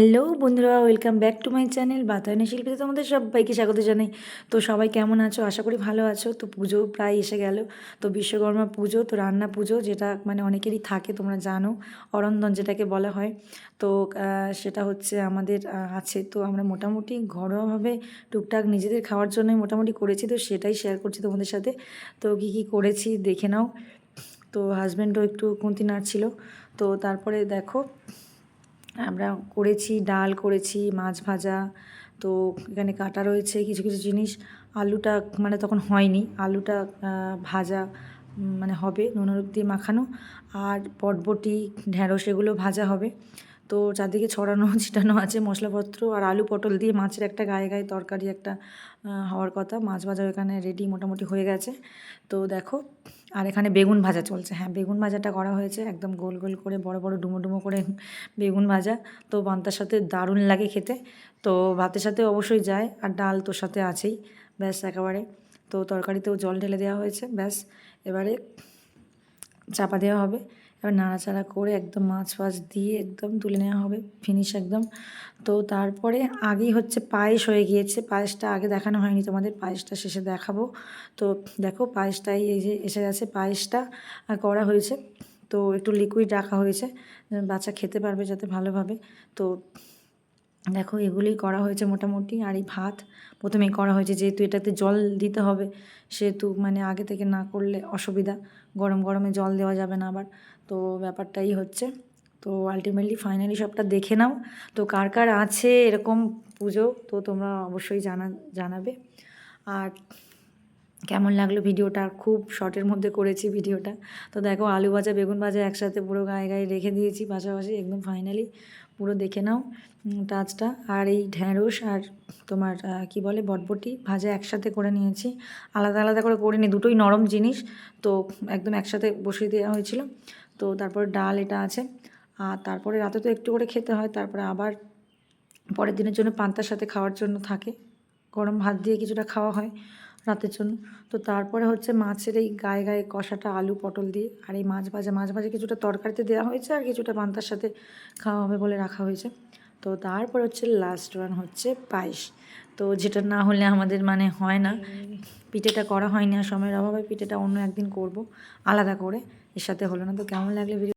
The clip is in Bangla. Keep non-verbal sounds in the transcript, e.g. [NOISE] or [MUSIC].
হ্যালো বন্ধুরা, welcome back to my channel বাতায়নী শিল্পীতে তোমাদের সবাইকে স্বাগত জানাই। তো সবাই কেমন আছো? আশা করি ভালো আছো। তো পুজো প্রায় এসে গেল। তো বিশ্বকর্মা পুজো, তো রান্না পুজো, যেটা মানে অনেকেরই থাকে, তোমরা জানো, অরন্দন যেটাকে বলা হয়। তো সেটা হচ্ছে আমাদের আছে। তো আমরা মোটামুটি ঘরোয়াভাবে টুকটাক নিজেদের খাওয়ার জন্যই মোটামুটি করেছি। তো সেটাই শেয়ার করছি তোমাদের সাথে। তো কী কী করেছি দেখে নাও। তো হাজব্যান্ডও একটু কুন্তি নাড়ছিল তো তারপরে দেখো আমরা করেছি, ডাল করেছি, মাছ ভাজা, তো এখানে কাটা রয়েছে, কিছু কিছু জিনিস। আলুটা মানে তখন হয়নি। আলুটা ভাজা মানে হবে, নুন হলুদ দিয়ে মাখানো। আর পটবটি ঢ্যাঁড়স এগুলো ভাজা হবে। তো চারদিকে ছড়ানো, [LAUGHS] ছিটানো আছে মশলাপত্র আর আলু পটল দিয়ে মাছের একটা গায়ে গায়ে তরকারি একটা হওয়ার কথা। মাছ ভাজা এখানে রেডি মোটামুটি হয়ে গেছে। তো দেখো, আর এখানে বেগুন ভাজা চলছে। হ্যাঁ বেগুন ভাজাটা করা হয়েছে একদম গোল গোল করে, বড় বড় ডুমো ডুমো করে [LAUGHS] বেগুন ভাজা। তো বান্তার সাথে দারুণ লাগে খেতে। তো ভাতের সাথে অবশ্যই যায় আর ডাল তোর সাথে আছেই। ব্যাস, একেবারে। তো তরকারিতেও জল ঢেলে দেওয়া হয়েছে। ব্যাস, এবারে চাপা দেওয়া হবে। এবার নাড়াচাড়া করে একদম মাছ ফাছ দিয়ে একদম তুলে নেওয়া হবে। ফিনিশ একদম। তো তারপরে আগেই হচ্ছে পায়েস হয়ে গিয়েছে। পায়েসটা আগে দেখানো হয়নি তোমাদের। পায়েসটা শেষে দেখাবো। তো দেখো পায়েসটাই এই যে এসে গেছে। পায়েসটা করা হয়েছে। তো একটু লিকুইড রাখা হয়েছে। বাচ্চা খেতে পারবে যাতে ভালোভাবে। তো দেখো এগুলোই করা হয়েছে মোটামুটি। আর এই ভাত প্রথমেই করা হয়েছে, যেহেতু এটাতে জল দিতে হবে, সেহেতু মানে আগে থেকে না করলে অসুবিধা। গরম গরমে জল দেওয়া যাবে না আবার। তো ব্যাপারটাই হচ্ছে। তো আলটিমেটলি ফাইনালি সবটা দেখে নাও। তো কার কার আছে এরকম পুজো, তো তোমরা অবশ্যই জানা, জানাবে। আর কেমন লাগল ভিডিওটা? খুব শর্টের মধ্যে করেছি ভিডিওটা। তো দেখো, আলু ভাজা, বেগুন ভাজা একসাথে পুরো গায়ে গায়ে রেখে দিয়েছি পাশাপাশি একদম ফাইনালি পুরো দেখে নাও টাচটা। আর এই ঢ্যাঁড়স আর তোমার কি বলে, বটবটি ভাজা একসাথে করে নিয়েছি। আলাদা আলাদা করে করিনি, দুটোই নরম জিনিস। তো একদম একসাথে বসিয়ে দেওয়া হয়েছিল। তো তারপর ডাল এটা আছে। আর তারপরে রাতে তো একটু করে খেতে হয়, তারপরে আবার পরের দিনের জন্য পান্তার সাথে খাওয়ার জন্য থাকে। গরম ভাত দিয়ে কিছুটা খাওয়া হয়। রাতের জন্য। তো তারপরে হচ্ছে মাছের এই গায়ে গায়ে কষাটা আলু, পটল দিয়ে, আর এই মাছ ভাজা মাছ ভাজা কিছুটা তরকারিতে দেওয়া হয়েছে আর কিছুটা পান্তার সাথে খাওয়া হবে বলে রাখা হয়েছে। তো তারপর হচ্ছে লাস্ট ওয়ান হচ্ছে পায়েস। তো যেটা না হলে আমাদের মানে হয় না। পিঠেটা করা হয়নি আর সময়ের অভাবে পিঠেটা অন্য একদিন করব, আলাদা করে, এর সাথে হলো না। তো কেমন লাগলে ভিডিও